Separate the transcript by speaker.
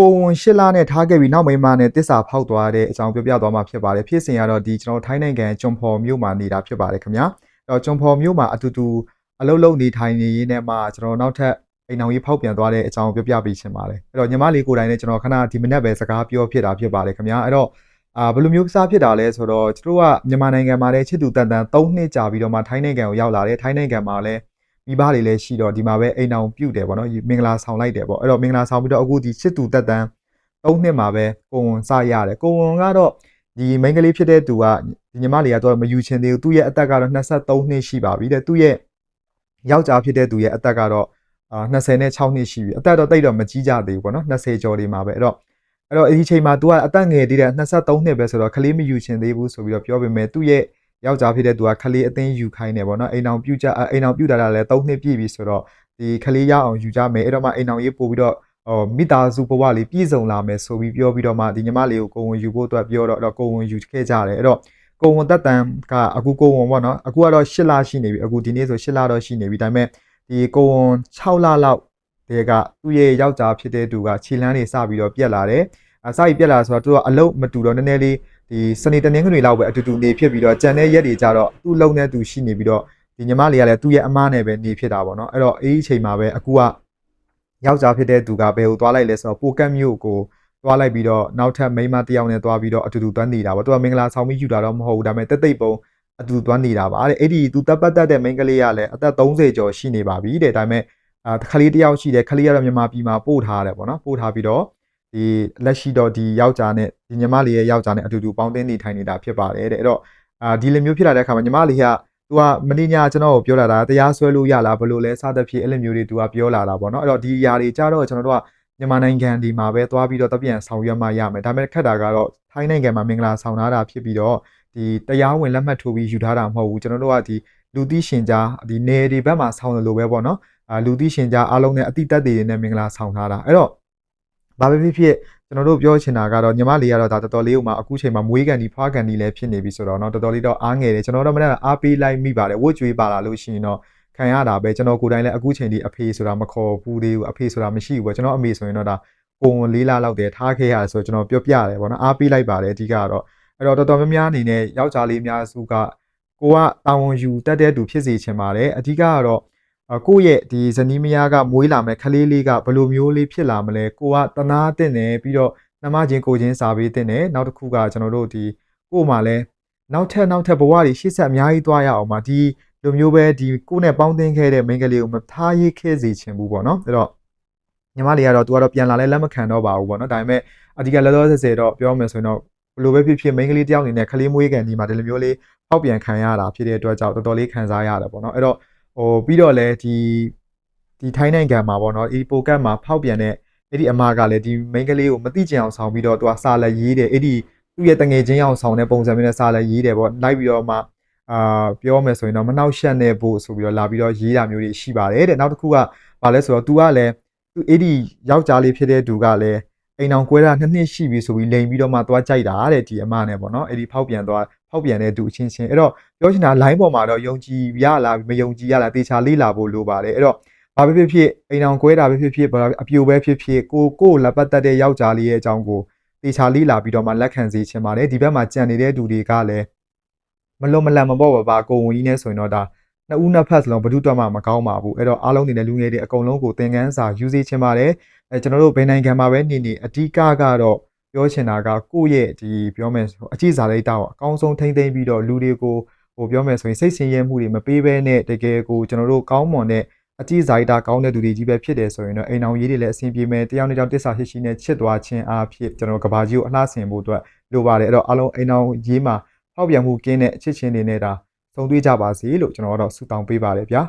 Speaker 1: ကိုဝန်ရှစ်လနဲ့ထားခဲ့ပြီးနောက်မိန်းမနဲ့တစ္ဆာဖောက်သွားတဲ့အကြောင်းပြောပြသွားမှာဖြစ်ပါတယ်ဖြစ်စဉ်ကတော့ဒီကျွန်တော်ထိုင်းနိုင်ငံကျွန်းဖော်မြို့မှာနေတာဖြစ်ပါတယ်ခင်ဗျာအဲ့တော့ကျွန်းဖော်မြို့မှာအတူတူအလုပ်လုပ်နေထိုင်နေရင်းနဲ့မှကျွန်တော်နောက်ထပ်အိမ်အောင်ကြီးဖောက်ပြန်သွားတဲ့အကြောင်းပြောပြပေးချင်ပါတယ်အဲ့တော့ညီမလေးကိုယ်တိုင်လည်းကျွန်တော်ခဏဒီမနေ့ပဲစကားပြောဖြစ်တာဖြစ်ပါတယ်ခင်ဗျာအဲ့တော့အာဘယ်လိုမျိုးစားဖြစ်တာလဲဆိုတော့ကျွန်တော်ကမြန်မာနိုင်ငံမှာလည်းချစ်သူတန်တန်3နှစ်ကြာပြီးတော့မှထိုင်းနိုင်ငံကိုရောက်လာတယ်ထိုင်းနိုင်ငံမှာလည်း မိဘတွေလည်းရှိတော့ဒီမှာပဲအိမ်အောင်ပြုတ်တယ်ပေါ့နော်မင်္ဂလာဆောင်လိုက်တယ်ပေါ့အဲ့တော့မင်္ဂလာဆောင်ပြီးတော့အခုဒီချစ်သူတက်တန်း၃နှစ်မှာပဲကိုဝန်စရတယ်ကိုဝန်ကတော့ဒီမိန်းကလေးဖြစ်တဲ့သူကဒီညီမလေးကတော့မယူချင်သေးဘူးသူ့ရဲ့အသက်ကတော့23နှစ်ရှိပါပြီတဲ့သူ့ရဲ့ယောက်ျားဖြစ်တဲ့သူရဲ့အသက်ကတော့အာ26နှစ်ရှိပြီအသက်တော့တိတ်တော့မကြီးကြသေးဘူးပေါ့နော်20ကျော်ဒီမှာပဲအဲ့တော့အဲ့တော့ဒီချိန်မှာ तू ကအသက်ငယ်သေးတဲ့23နှစ်ပဲဆိုတော့ကလေးမယူချင်သေးဘူးဆိုပြီးတော့ပြောပေမဲ့သူ့ရဲ့ ယောက်ျားဖြစ်တဲ့သူကခလေးအသိယူခိုင်းတယ်ပေါ့နော်အိမ်အောင်ပြုတ်ကြအိမ်အောင်ပြုတ်တာလည်း၃နှစ်ပြည့်ပြီဆိုတော့ဒီခလေးရအောင်ယူကြမယ်အဲ့တော့မှအိမ်အောင်ရေးပို့ပြီးတော့ဟိုမိသားစုဘဝလေးပြည့်စုံလာမယ်ဆိုပြီးပြောပြီးတော့မှဒီညီမလေးကိုကိုဝင်ယူဖို့အတွက်ပြောတော့အဲ့တော့ကိုဝင်ယူခဲ့ကြတယ်အဲ့တော့ကိုဝင်တက်တန်ကအခုကိုဝင်ပေါ့နော်အခုကတော့၈လရှိနေပြီအခုဒီနေ့ဆို၈လတော့ရှိနေပြီဒါပေမဲ့ဒီကိုဝင်6လလောက်တည်းကသူ့ရဲ့ယောက်ျားဖြစ်တဲ့သူကခြေလန်းတွေစပြီးတော့ပြက်လာတယ်အစကြီးပြက်လာဆိုတော့သူကအလုတ်မတူတော့နည်းနည်းလေး ဒီစနေတနင်္ဂနွေလောက်ပဲအတူတူနေဖြစ်ပြီးတော့ကြံတဲ့ရက်တွေကြတော့သူ့လုံနဲ့သူရှိနေပြီးတော့ဒီညီမလေးကလည်းသူ့ရဲ့အမားနဲ့ပဲနေဖြစ်တာပေါ့နော်အဲ့တော့အေးအချိန်မှာပဲအခုကယောက်ျားဖြစ်တဲ့သူကဘယ်ကိုသွားလိုက်လဲဆိုတော့ပိုကတ်မြို့ကိုသွားလိုက်ပြီးတော့နောက်ထပ်မိန်းမတစ်ယောက်နဲ့သွားပြီးတော့အတူတူသွားနေတာပေါ့သူကမင်္ဂလာဆောင်ပြီးယူတာတော့မဟုတ်ဘူးဒါပေမဲ့တက်သိပ်ပုံအတူတူသွားနေတာပါတဲ့အဲ့ဒီသူတပ်ပတ်သက်တဲ့မိန်းကလေးကလည်းအသက်30ကျော်ရှိနေပါပြီတဲ့ဒါပေမဲ့အာခလေးတစ်ယောက်ရှိတယ်ခလေးကတော့မြန်မာပြည်မှာပို့ထားတယ်ပေါ့နော်ပို့ထားပြီးတော့ ဒီလက်ရှိတော့ဒီယောက်ျားနဲ့ဒီညီမလေးရဲ့ယောက်ျားနဲ့အတူတူပေါင်းသင်းနေထိုင်နေတာဖြစ်ပါတယ်တဲ့အဲ့တော့အာဒီလိုမျိုးဖြစ်လာတဲ့အခါမှာညီမလေးကသူကမင်းညာကျွန်တော်ကိုပြောလာတာတရားစွဲလို့ရလားဘလို့လဲစသဖြင့်အဲ့လိုမျိုးတွေသူကပြောလာတာပေါ့နော်အဲ့တော့ဒီຢာတွေကြတော့ကျွန်တော်တို့ကမြန်မာနိုင်ငံဒီမှာပဲသွားပြီးတော့တပြန်ဆောင်ရွက်မှရမယ်ဒါပေမဲ့ခက်တာကတော့ထိုင်းနိုင်ငံမှာမင်္ဂလာဆောင်ထားတာဖြစ်ပြီးတော့ဒီတရားဝင်လက်မှတ်ထိုးပြီးယူထားတာမဟုတ်ဘူးကျွန်တော်တို့ကဒီလူသိရှင်ကြားဒီနေဒီဘက်မှာဆောင်တယ်လို့ပဲပေါ့နော်အာလူသိရှင်ကြားအားလုံးနဲ့အတိတက်တွေနဲ့မင်္ဂလာဆောင်ထားတာအဲ့တော့ ဘာပဲဖြစ်ဖြစ်ကျွန်တော်တို့ပြောချင်တာကတော့ညီမလေးကတော့ဒါတော်တော်လေးဥမာအခုချိန်မှာမွေးကန်ဒီဖွားကန်ဒီလည်းဖြစ်နေပြီဆိုတော့เนาะတော်တော်လေးတော့အားငယ်တယ်ကျွန်တော်တို့မနေ့ကအားပေးလိုက်မိပါတယ်ဝတ်ကြွေးပါလာလို့ရှိရင်တော့ခံရတာပဲကျွန်တော်ကိုယ်တိုင်လည်းအခုချိန်ဒီအဖေဆိုတာမခေါ်ဘူးသေးဘူးအဖေဆိုတာမရှိဘူးပဲကျွန်တော်အမေဆိုရင်တော့ဒါကိုဝန်လေးလာလောက်တည်းထားခဲ့ရတယ်ဆိုတော့ကျွန်တော်ပြောပြတယ်ပေါ့နော်အားပေးလိုက်ပါတယ်အဓိကတော့အဲ့တော့တော်တော်များများအနေနဲ့ယောက်ျားလေးများစုကကိုကတာဝန်ယူတတ်တဲ့သူဖြစ်စေချင်ပါတယ်အဓိကကတော့ အ ကိုယ့်ရဲ့ဒီဇနီးမယားကမွေးလာမဲ့ခလေးလေးကဘယ်လိုမျိုးလေးဖြစ်လာမလဲကိုကတနာတင်တယ်ပြီးတော့နှမချင်းကိုချင်းစာပေးတင်တယ်နောက်တစ်ခုကကျွန်တော်တို့ဒီကို့မှာလဲနောက်ထပ်နောက်ထပ်ဘဝတွေရှေ့ဆက်အများကြီးသွားရအောင်ပါဒီလိုမျိုးပဲဒီကိုနဲ့ပေါင်းသင်းခဲ့တဲ့မိန်းကလေးကိုမထားရေးခဲ့စေချင်ဘူးပေါ့နော်အဲ့တော့ညီမလေးကတော့သူကတော့ပြန်လာလဲလက်မခံတော့ပါဘူးပေါ့နော်ဒါပေမဲ့အဓိကလောလောဆယ်ဆယ်တော့ပြောမယ်ဆိုရင်တော့ဘယ်လိုပဲဖြစ်ဖြစ်မိန်းကလေးတယောက်အနေနဲ့ခလေးမွေးကန်ဒီမှာဒီလိုမျိုးလေးပေါက်ပြန်ခံရတာဖြစ်တဲ့အတွက်ကြောင့်တော်တော်လေးခံစားရတယ်ပေါ့နော်အဲ့တော့ ဟိုပြီးတော့လည်းဒီဒီထိုင်းနိုင်ငံမှာပေါ့နော်ဒီပိုကတ်မှာဖောက်ပြန်တဲ့အဲ့ဒီအမကလည်းဒီမိန်းကလေးကိုမသိချင်အောင်ဆောင်ပြီးတော့သူကစာလည်းရေးတယ်အဲ့ဒီသူ့ရဲ့တငယ်ချင်းအောင်ဆောင်တဲ့ပုံစံမျိုးနဲ့စာလည်းရေးတယ်ပေါ့လိုက်ပြီးတော့မှအာပြောမယ်ဆိုရင်တော့မနှောက်ယှက်နေဖို့ဆိုပြီးတော့လာပြီးတော့ရေးတာမျိုးတွေရှိပါတယ်တဲ့နောက်တစ်ခုကဘာလဲဆိုတော့ तू ကလည်းသူအဲ့ဒီယောက်ျားလေးဖြစ်တဲ့သူကလည်းအိမ်အောင်ကွဲတာနှစ်နှစ်ရှိပြီဆိုပြီးလိန်ပြီးတော့မှသွားကြိုက်တာတဲ့ဒီအမနဲ့ပေါ့နော်အဲ့ဒီဖောက်ပြန်သွား ဖောက်ပြန်တဲ့သူအချင်းချင်းအဲ့တော့ပြောချင်တာ line ပေါ်မှာတော့ယုံကြည်ရလားမယုံကြည်ရလားတေချာလေးလာဖို့လိုပါတယ်အဲ့တော့ဘာပဲဖြစ်ဖြစ်အိမ်အောင်ကွဲတာပဲဖြစ်ဖြစ်ဘာအပြိုပဲဖြစ်ဖြစ်ကိုကိုလက်ပတ်သက်တဲ့ယောက်ျားလေးရဲ့အကြောင်းကိုတေချာလေးလာပြီးတော့မှလက်ခံစေချင်ပါတယ်ဒီဘက်မှာကြံနေတဲ့သူတွေကလည်းမလွန်မလန်မပေါ့ပါပါကိုဝင်ကြီးနဲ့ဆိုရင်တော့ဒါနှစ်ဦးနှစ်ဖက်စလုံးဘယ်သူတော့မှမကောင်းပါဘူးအဲ့တော့အားလုံးနေတဲ့လူငယ်တွေအကုန်လုံးကိုသင်ခန်းစာယူစေချင်ပါတယ်အဲကျွန်တော်တို့ဘယ်နိုင်ငံမှာပဲနေနေအဓိကကတော့ ပြောချင်တာကကိုယ့်ရဲ့ဒီပြောမယ်ဆိုအကြည့်စာလိုက်တာကိုအကောင်းဆုံးထိမ့်သိမ့်ပြီးတော့လူတွေကိုဟိုပြောမယ်ဆိုရင်စိတ်ဆင်းရဲမှုတွေမပေးဘဲနဲ့တကယ်ကိုကျွန်တော်တို့ကောင်းမွန်တဲ့အကြည့်စာလိုက်တာကောင်းတဲ့သူတွေကြီးပဲဖြစ်တယ်ဆိုရင်တော့အိမ်အောင်ရေးတွေလည်းအဆင်ပြေမယ်တယောက်နဲ့တယောက်တစ္ဆာရှိရှိနဲ့ချစ်သွားခြင်းအားဖြင့်ကျွန်တော်ကဘာကြီးကိုအလှဆင်ဖို့အတွက်လိုပါတယ်အဲ့တော့အားလုံးအိမ်အောင်ရေးမှာဖောက်ပြန်မှုကင်းတဲ့အချစ်ချင်းတွေနဲ့ဒါဆုံတွေ့ကြပါစေလို့ကျွန်တော်ကတော့ဆုတောင်းပေးပါတယ်ဗျာ